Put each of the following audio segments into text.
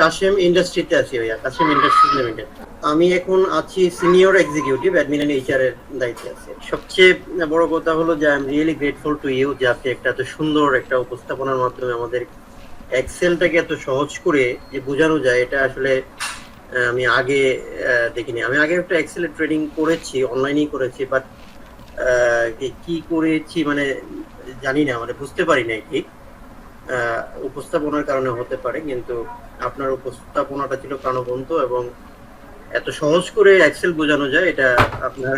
কাশেম ইন্ডাস্ট্রিতে আছি ভাইয়া কাশেম ইন্ডাস্ট্রি লিমিটেড। আমি এখন আছি সিনিয়র এক্সিকিউটিভ অ্যাডমিন এইচআর এর দায়িত্বে আছি। সবচেয়ে বড় কথা হলো যে I am really grateful to you যে আপনি একটা এত সুন্দর একটা উপস্থাপনার মাধ্যমে আমাদের এক্সেলটাকে এত সহজ করে যে বোঝানো যায়, এটা আসলে আমি আগে দেখিনি। আমি আগে একটা এক্সেলের ট্রেডিং করেছি অনলাইনেই করেছি বাট কি করেছি মানে জানি না মানে বুঝতে পারি না ঠিক। উপস্থাপনার কারণে হতে পারে কিন্তু আপনার উপস্থাপনাটা ছিল প্রাণবন্ত এবং এত সহজ করে এক্সেল বোঝানো যায় এটা আপনার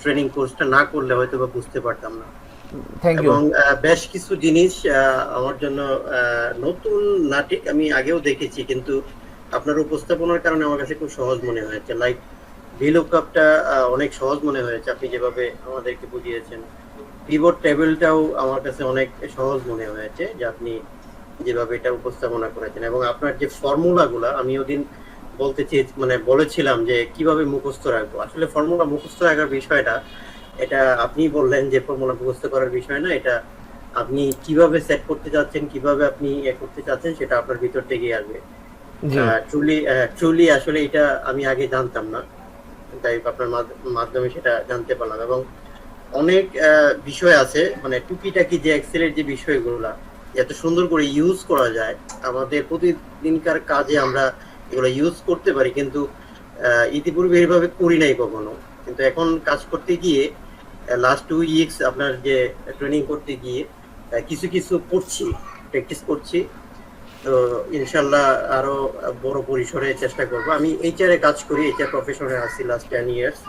ট্রেনিং কোর্সটা না করলে হয়তো বা বুঝতে পারতাম না। এবং বেশ কিছু জিনিস আমার জন্য নতুন নাটক আমি আগেও দেখেছি কিন্তু আপনার উপস্থাপনার কারণে আমার কাছে খুব সহজ মনে হয়েছে। লাইক ভিলো কাপটা অনেক সহজ মনে হয়েছে। আপনি যেভাবে আমাদেরকে বুঝিয়েছেন কিবোর্ড টেবিলটাও আমার কাছে অনেক সহজ মনে হয়েছে যে আপনি যেভাবে এটা উপস্থাপনা করেছেন। এবং আপনার যে ফর্মুলাগুলো আমি ওদিন বলতে চেয়ে মানে বলেছিলাম যে কীভাবে মুখস্থ রাখব। আসলে ফর্মুলা মুখস্থ রাখার বিষয়টা এটা আপনি বললেন যে ফর্মুলা মুখস্থ করার বিষয় না এটা আপনি কীভাবে সেট করতে চাচ্ছেন কীভাবে আপনি এ করতে চাচ্ছেন সেটা আপনার ভিতর থেকে আসবে। ট্রুলি ট্রুলি আসলে এটা আমি আগে জানতাম না। তাই আপনার মাধ- মাধ্যমে সেটা জানতে পারলাম এবং অনেক বিষয় আছে মানে টুকিটাকি যে এক্সেলের যে বিষয়গুলো, এত সুন্দর করে ইউজ করা যায়, আমাদের প্রতিদিনকার কাজে আমরা এগুলো ইউজ করতে পারি, কিন্তু ইতিপূর্বে এইভাবে করি নাই কখনো। কিন্তু এখন কাজ করতে গিয়ে লাস্ট টু উইকস আপনার যে ট্রেনিং করতে গিয়ে কিছু কিছু করছি প্র্যাকটিস করছি। তো ইনশাল্লাহ আরও বড় পরিসরে চেষ্টা করব। আমি এইচআর এ কাজ করি এইচআর প্রফেশনে আছি লাস্ট টেন ইয়ার্স